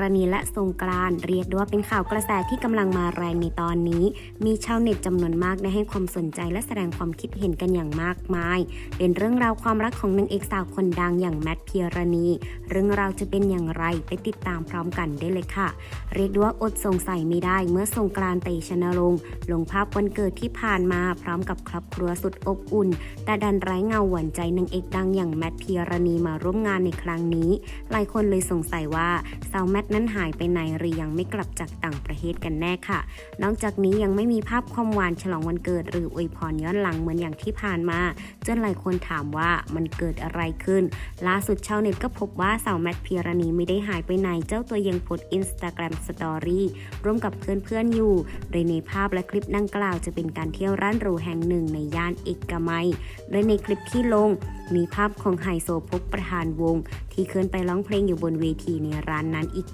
รณีและสงกรานเรียกได้ว่าเป็นข่าวกระแสที่กำลังมาแรงในตอนนี้ มีชาวเน็ตจำนวนมากได้ให้ความสนใจและแสดงความคิดเห็นกันอย่างมากมาย เป็นเรื่องราวความรักของนางเอกสาวคนดังอย่างแมทเพียรณี เรื่องราวจะเป็นอย่างไรไปติดตามพร้อมกันได้เลยค่ะ เรียกได้ว่าอดสงสัยไม่ได้เมื่อสงกรานเตชนรงค์ลงภาพวันเกิดที่ผ่านมาพร้อมกับครอบครัวสุดอบอุ่น แต่ดันไร้เงาหวานใจนางเอกดังอย่างแมทเพียรณีมาร่วมงานในครั้งนี้ หลายคนเลยสงสัยว่าสาวแมทนั้นหายไปไหนหรือยังไม่กลับจากต่างประเทศกันแน่ค่ะ นอกจากนี้ยังไม่มีภาพความหวานฉลองวันเกิดหรืออวยพรย้อนหลังเหมือนอย่างที่ผ่านมา จนหลายคนถามว่ามันเกิดอะไรขึ้น ล่าสุดชาวเน็ตก็พบว่าสาวแมทเพียรณีไม่ได้หายไปไหน เจ้าตัวยังโพสต์อินสตาแกรมสตอรี่ร่วมกับเพื่อนๆอยู่ โดยในภาพและคลิปดังกล่าวจะเป็นการเที่ยวร้านหรูแห่งหนึ่งในย่านเอกมัย โดยในคลิปที่ลงมีภาพของไฮโซพกประธานวง ที่เคลื่อนไปร้องเพลงอยู่บนเวทีในร้านนั้นอีก